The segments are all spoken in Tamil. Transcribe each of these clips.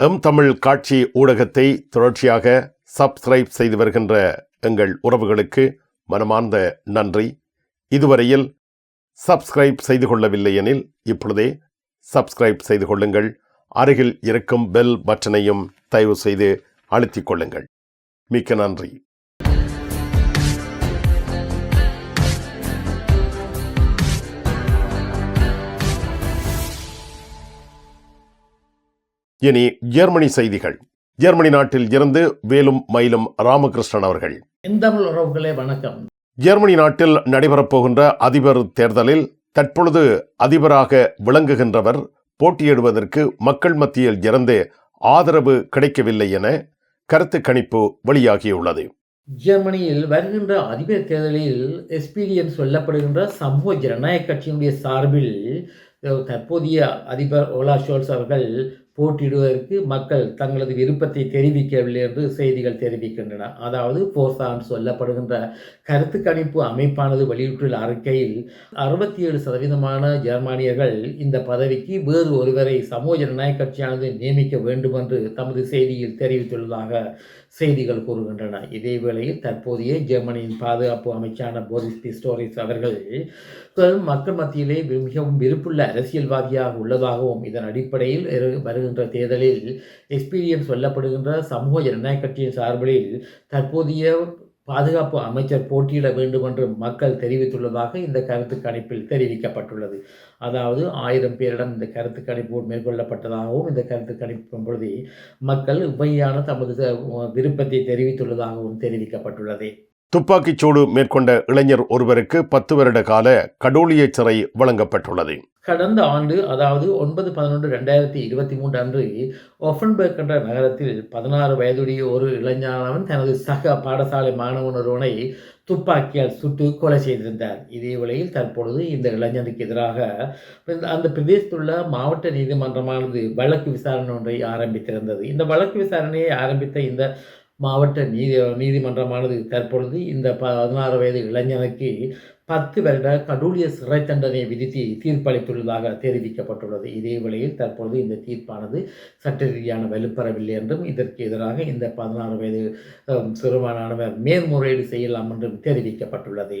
எம் தமிழ் காட்சி ஊடகத்தை தொடர்ச்சியாக சப்ஸ்கிரைப் செய்து வருகின்ற எங்கள் உறவுகளுக்கு மனமார்ந்த நன்றி. இதுவரையில் சப்ஸ்கிரைப் செய்து கொள்ளவில்லை எனில் இப்பொழுதே சப்ஸ்கிரைப் செய்து கொள்ளுங்கள். அருகில் இருக்கும் பெல் பட்டனையும் தயவு செய்து அழுத்திக் கொள்ளுங்கள். மிக்க நன்றி. இனி ஜெர்மனி செய்திகள். ஜெர்மனி நாட்டில் இருந்து வேலும் மயிலும் ராமகிருஷ்ணன் அவர்கள். உறவுகளே வணக்கம். ஜெர்மனி நாட்டில் நடைபெறப் அதிபர் தேர்தலில் தற்பொழுது அதிபராக விளங்குகின்றவர் போட்டியிடுவதற்கு மக்கள் மத்தியில் இருந்து ஆதரவு கிடைக்கவில்லை என கருத்து கணிப்பு வெளியாகியுள்ளது. ஜெர்மனியில் வருகின்ற அதிபர் தேர்தலில் எஸ்பிடிஎன் சொல்லப்படுகின்ற சமூக ஜனநாயக கட்சியினுடைய சார்பில் தற்போதைய அதிபர் ஓலா ஷோல்ஸ் அவர்கள் போட்டியிடுவதற்கு மக்கள் தங்களது விருப்பத்தை தெரிவிக்கவில்லை என்று செய்திகள் தெரிவிக்கின்றன. அதாவது போர்சான் சொல்லப்படுகின்ற கருத்து கணிப்பு அமைப்பானது வெளியிட்டுள்ள அறிக்கையில் அறுபத்தி ஏழு சதவீதமான ஜெர்மானியர்கள் இந்த பதவிக்கு வேறு ஒருவரை சமூக ஜனநாயக கட்சியானது நியமிக்க வேண்டும் என்று தமது செய்தியில் தெரிவித்துள்ளதாக செய்திகள் கூறுகின்றன. இதேவேளையில் தற்போதைய ஜெர்மனியின் பாதுகாப்பு அமைச்சான போரிஸ் பிஸ்டோரிஸ் அவர்கள் மக்கள் மத்தியிலே மிகவும் விருப்புள்ள அரசியல்வாதியாக உள்ளதாகவும் இதன் அடிப்படையில் இரு- வருகின்ற தேர்தலில் எஸ்பிடிஎம் சொல்லப்படுகின்ற சமூக ஜனநாயக கட்சியின் சார்பில் தற்போதைய பாதுகாப்பு அமைச்சர் போட்டியிட வேண்டும் என்று மக்கள் தெரிவித்துள்ளதாக இந்த கருத்து கணிப்பில் தெரிவிக்கப்பட்டுள்ளது. அதாவது ஆயிரம் பேரிடம் இந்த கருத்து கணிப்பு மேற்கொள்ளப்பட்டதாகவும் இந்த கருத்து கணிப்பின் பொழுது மக்கள் உண்மையான தமது விருப்பத்தை தெரிவித்துள்ளதாகவும் தெரிவிக்கப்பட்டுள்ளது. துப்பாக்கிச் சூடு மேற்கொண்ட இளைஞர் ஒருவருக்கு பத்து வருட கால கடோலிய சிறை வழங்கப்பட்டுள்ளது. கடந்த ஆண்டு அதாவது ஒன்பது பதினொன்று ரெண்டாயிரத்தி இருபத்தி மூன்று அன்று ஒஃபன்பர்க் என்ற நகரத்தில் பதினாறு வயதுடைய ஒரு இளைஞரானவன் தனது சக பாடசாலை மாணவன் ஒருவனை துப்பாக்கியால் சுட்டு கொலை செய்திருந்தார். இதே வேளையில் தற்பொழுது இந்த இளைஞனுக்கு எதிராக இந்த- அந்த பிரதேசத்துள்ள மாவட்ட நீதிமன்றமானது வழக்கு விசாரணை ஒன்றை ஆரம்பித்திருந்தது. இந்த வழக்கு விசாரணையை ஆரம்பித்த இந்த மாவட்ட நீதி நீதிமன்றமானது தற்பொழுது இந்த பதினாறு வயது இளைஞனுக்கு பத்து வருட கடூழிய சிறை தண்டனை விதித்து தீர்ப்பளித்துள்ளதாக தெரிவிக்கப்பட்டுள்ளது. இதே வேளையில் தற்பொழுது இந்த தீர்ப்பானது சட்ட ரீதியான வலுப்பெறவில்லை என்றும் இதற்கு எதிராக இந்த பதினாறு வயது சிறுவனானவர் மேல்முறையீடு செய்யலாம் என்றும் தெரிவிக்கப்பட்டுள்ளது.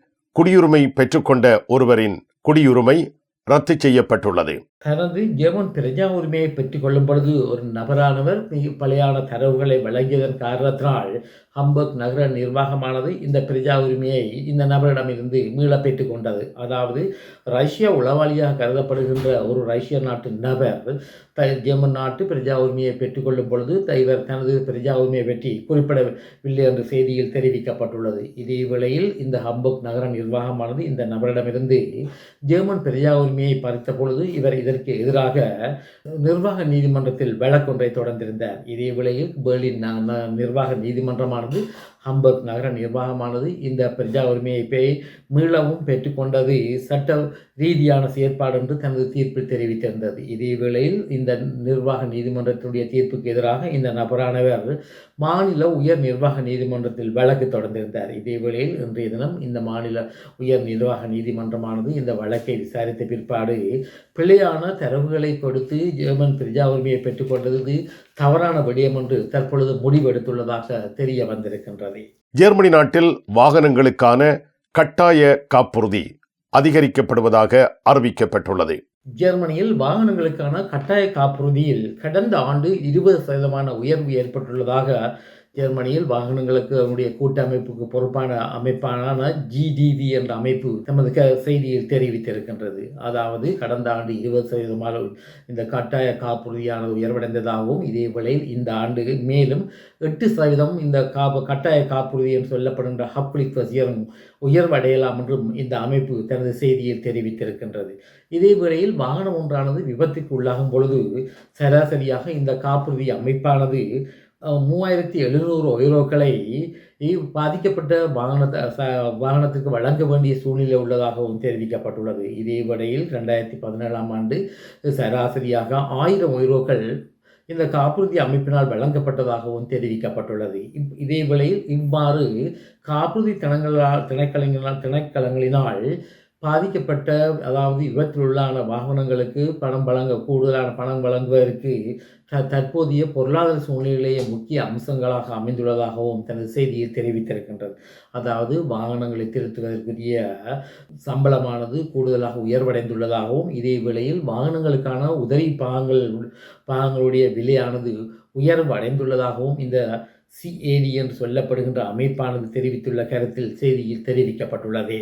குடியுரிமை பெற்றுக்கொண்ட ஒருவரின் குடியுரிமை ரத்து செய்யப்பட்டுள்ளது. தனது ஜெர்மன் பிரஜா உரிமையை பெற்றுக் கொள்ளும் பொழுது ஒரு நபரானவர் பழையான தரவுகளை வழங்கியதன் காரணத்தினால் ஹம்பர்க் நகர நிர்வாகமானது இந்த பிரஜா உரிமையை இந்த நபரிடமிருந்து மீள பெற்றுக் கொண்டது. அதாவது ரஷ்ய உளவாளியாக கருதப்படுகின்ற ஒரு ரஷ்ய நாட்டு நபர் த ஜெர்மன் நாட்டு பிரஜா உரிமையை பெற்றுக்கொள்ளும் பொழுது இவர் தனது பிரஜா உரிமையை பற்றி குறிப்பிடவில்லை என்ற செய்தியில் தெரிவிக்கப்பட்டுள்ளது. இதே வேளையில் இந்த ஹம்பர்க் நகர நிர்வாகமானது இந்த நபரிடமிருந்து ஜெர்மன் பிரஜா உரிமை உரிமையை பறித்த பொழுது இவர் இதற்கு எதிராக நிர்வாக நீதிமன்றத்தில் வழக்கொன்றை தொடர்ந்திருந்தார். இதே வேளையில் பெர்லின் நிர்வாக நீதிமன்றமானது ஹம்பர்க் நகர நிர்வாகமானது இந்த பிரஜா உரிமையை பெ- மீளவும் பெற்றுக்கொண்டது சட்ட ரீதியான செயற்பாடு என்று தனது தீர்ப்பில் தெரிவித்திருந்தது. இதே வேளையில் இந்த நிர்வாக நீதிமன்றத்தினுடைய தீர்ப்புக்கு எதிராக இந்த நபரானவர் மாநில உயர் நிர்வாக நீதிமன்றத்தில் வழக்கு தொடர்ந்திருந்தார். இதே வேளையில் இன்றைய தினம் இந்த மாநில உயர் நிர்வாக நீதிமன்றமானது இந்த வழக்கை விசாரித்த பிற்பாடு பிழையான தரவுகளை கொடுத்து ஜெர்மன் பிரஜா உரிமையை பெற்றுக்கொண்டது தவறான விடயம் என்று தற்பொழுது முடிவெடுத்துள்ளதாக தெரிய வந்திருக்கின்றது. ஜெர்மனி நாட்டில் வாகனங்களுக்கான கட்டாய காப்புறுதி அதிகரிக்கப்படுவதாக அறிவிக்கப்பட்டுள்ளது. ஜெர்மனியில் வாகனங்களுக்கான கட்டாய காப்புறுதியில் கடந்த ஆண்டு இருபது சதவீதமான உயர்வு ஏற்பட்டுள்ளதாக ஜெர்மனியில் வாகனங்களுக்கு அவருடைய கூட்டமைப்புக்கு பொறுப்பான அமைப்பான ஜிடிவி என்ற அமைப்பு தமது க செய்தியில் தெரிவித்திருக்கின்றது. அதாவது கடந்த ஆண்டு இருபது சதவீதமாக இந்த கட்டாய காப்புறுதியானது உயர்வடைந்ததாகவும் இதே வேளையில் இந்த ஆண்டு மேலும் எட்டு சதவீதம் இந்த காப்பு கட்டாய காப்புறுதி என்று சொல்லப்படுகின்ற ஹப்ளிக் வசியரும் உயர்வடையலாம் என்றும் இந்த அமைப்பு தனது செய்தியில் தெரிவித்திருக்கின்றது. இதே வேளையில் வாகனம் ஒன்றானது விபத்துக்கு உள்ளாகும் பொழுது சராசரியாக இந்த காப்புறுதி அமைப்பானது மூவாயிரத்தி எழுநூறு ஒய்ரோக்களை இ- பாதிக்கப்பட்ட வாகனத்தை ச வழங்க வேண்டிய சூழ்நிலை உள்ளதாகவும் தெரிவிக்கப்பட்டுள்ளது. இதே வடையில் ரெண்டாயிரத்தி பதினேழாம் ஆண்டு சராசரியாக ஆயிரம் ஒய்ரோக்கள் இந்த காப்புறுதி அமைப்பினால் வழங்கப்பட்டதாகவும் தெரிவிக்கப்பட்டுள்ளது. இப்- இதே வேளையில் இவ்வாறு காப்புறுதி திணைங்களால் திணைக்களங்களால் திணைக்களங்களினால் பாதிக்கப்பட்ட அதாவது விபத்தில் உள்ளான வாகனங்களுக்கு பணம் வழங்க கூடுதலான பணம் வழங்குவதற்கு த தற்போதைய பொருளாதார சூழ்நிலையிலேயே முக்கிய அம்சங்களாக அமைந்துள்ளதாகவும் தனது செய்தியில் தெரிவித்திருக்கின்றது. அதாவது வாகனங்களை திருத்துவதற்குரிய சம்பளமானது கூடுதலாக உயர்வடைந்துள்ளதாகவும் இதே வேளையில் வாகனங்களுக்கான உதவி பாகங்கள் பாகங்களுடைய விலையானது உயர்வு அடைந்துள்ளதாகவும் இந்த சிஏடி என்று சொல்லப்படுகின்ற அமைப்பானது தெரிவித்துள்ள கருத்தில் செய்தியில் தெரிவிக்கப்பட்டுள்ளது.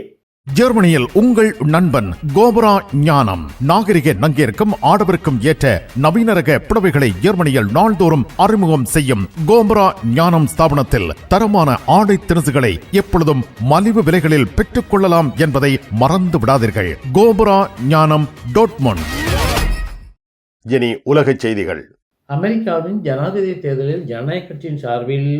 ஜெர்மனியில் உங்கள் நண்பன் கோபரா ஞானம். நாகரிக நங்கிற்கும் ஆடவருக்கும் ஏற்ற நவீன ரக புடவைகளை ஜெர்மனியில் நாள்தோறும் அறிமுகம் செய்யும் கோபரா ஞானம் ஸ்தாபனத்தில் தரமான ஆடை திணுசுகளை எப்பொழுதும் மலிவு விலைகளில் பெற்றுக் கொள்ளலாம் என்பதை மறந்து விடாதீர்கள். கோபரா ஞானம் டோட்மொன் இனி உலகச் செய்திகள். அமெரிக்காவின் ஜனாதிபதி தேர்தலில் ஜனநாயக கட்சியின் சார்பில்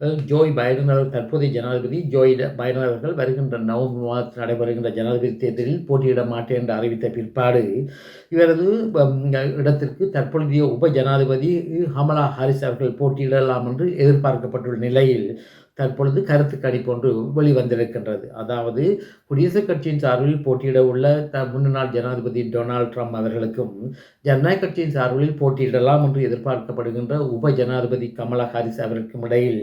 ஜோய் பைடன் அவர்கள் தற்போதைய ஜனாதிபதி ஜோய் பைடன் அவர்கள் வருகின்ற நவம்பர் மாதத்தில் நடைபெறுகின்ற ஜனாதிபதி தேர்தலில் போட்டியிட மாட்டேன் என்று அறிவித்த பிற்பாடு இவரது இடத்திற்கு தற்பொழுதைய உப ஜனாதிபதி ஹமலா ஹாரிஸ் அவர்கள் போட்டியிடலாம் என்று எதிர்பார்க்கப்பட்டுள்ள நிலையில் தற்பொழுது கருத்து கணிப்பு ஒன்று வெளிவந்திருக்கின்றது. அதாவது குடியரசுக் கட்சியின் சார்பில் போட்டியிட உள்ள த முன்னாள் ஜனாதிபதி டொனால்ட் ட்ரம்ப் அவர்களுக்கும் ஜனநாயக கட்சியின் சார்பில் போட்டியிடலாம் என்று எதிர்பார்க்கப்படுகின்ற உப ஜனாதிபதி கமலா ஹாரிஸ் அவருக்கும் இடையில்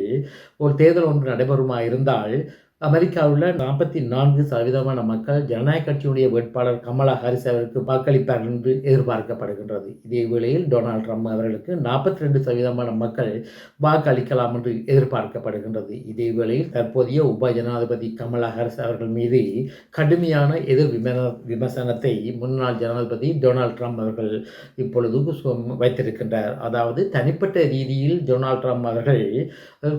ஒரு தேர்தல் ஒன்று நடைபெறுமா இருந்தால் அமெரிக்காவில் நாற்பத்தி நான்கு சதவீதமான மக்கள் ஜனநாயக கட்சியுடைய வேட்பாளர் கமலா ஹாரிஸ் அவருக்கு வாக்களிப்பார்கள் என்று எதிர்பார்க்கப்படுகின்றது. இதே வேளையில் டொனால்ட் ட்ரம்ப் அவர்களுக்கு நாற்பத்தி ரெண்டு சதவீதமான மக்கள் வாக்களிக்கலாம் என்று எதிர்பார்க்கப்படுகின்றது. இதே வேளையில் தற்போதைய உப ஜனாதிபதி கமலா ஹாரிஸ் அவர்கள் மீது கடுமையான எதிர் விமர்சனத்தை முன்னாள் ஜனாதிபதி டொனால்ட் ட்ரம்ப் அவர்கள் இப்பொழுது வைத்திருக்கின்றார். அதாவது தனிப்பட்ட ரீதியில் டொனால்ட் ட்ரம்ப் அவர்கள்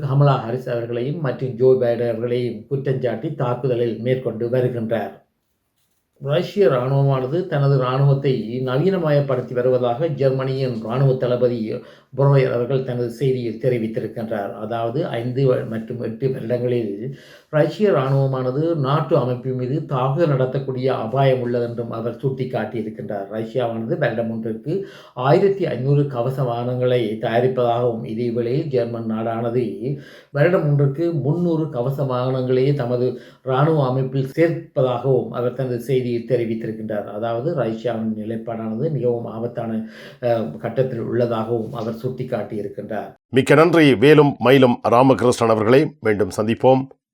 கமலா ஹாரிஸ் அவர்களையும் மற்றும் ஜோ பைடன் அவர்களையும் குற்றஞ்சாட்டி தாக்குதலில் மேற்கொண்டு வருகின்றார். ரஷ்ய இராணுவமானது தனது இராணுவத்தை நவீனமயப்படுத்தி வருவதாக ஜெர்மனியின் இராணுவ தளபதி புரோயர் அவர்கள் தனது செய்தியில் தெரிவித்திருக்கின்றார். அதாவது ஐந்து மற்றும் எட்டு வருடங்களில் ரஷ்ய இராணுவமானது நாட்டு அமைப்பு மீது தாக்குதல் நடத்தக்கூடிய அபாயம் உள்ளதென்றும் அவர் சுட்டிக்காட்டியிருக்கின்றார். ரஷ்யாவானது வருடம் ஒன்றிற்கு ஆயிரத்தி ஐநூறு கவச வாகனங்களை தயாரிப்பதாகவும் இதே வேளையில் ஜெர்மன் நாடானது வருடம் ஒன்றுக்கு முன்னூறு கவச வாகனங்களையே தமது இராணுவ அமைப்பில் சேர்ப்பதாகவும் அவர் தனது செய்தியில் தெரிவித்திருக்கின்றார். அதாவது ரஷ்யாவின் நிலைப்பாடானது மிகவும் ஆபத்தான கட்டத்தில் உள்ளதாகவும் அவர் சுட்டிக்காட்டியிருக்கின்றார். மிக்க நன்றி. வேலும் மயிலும் ராமகிருஷ்ணன் அவர்களை மீண்டும் சந்திப்போம்.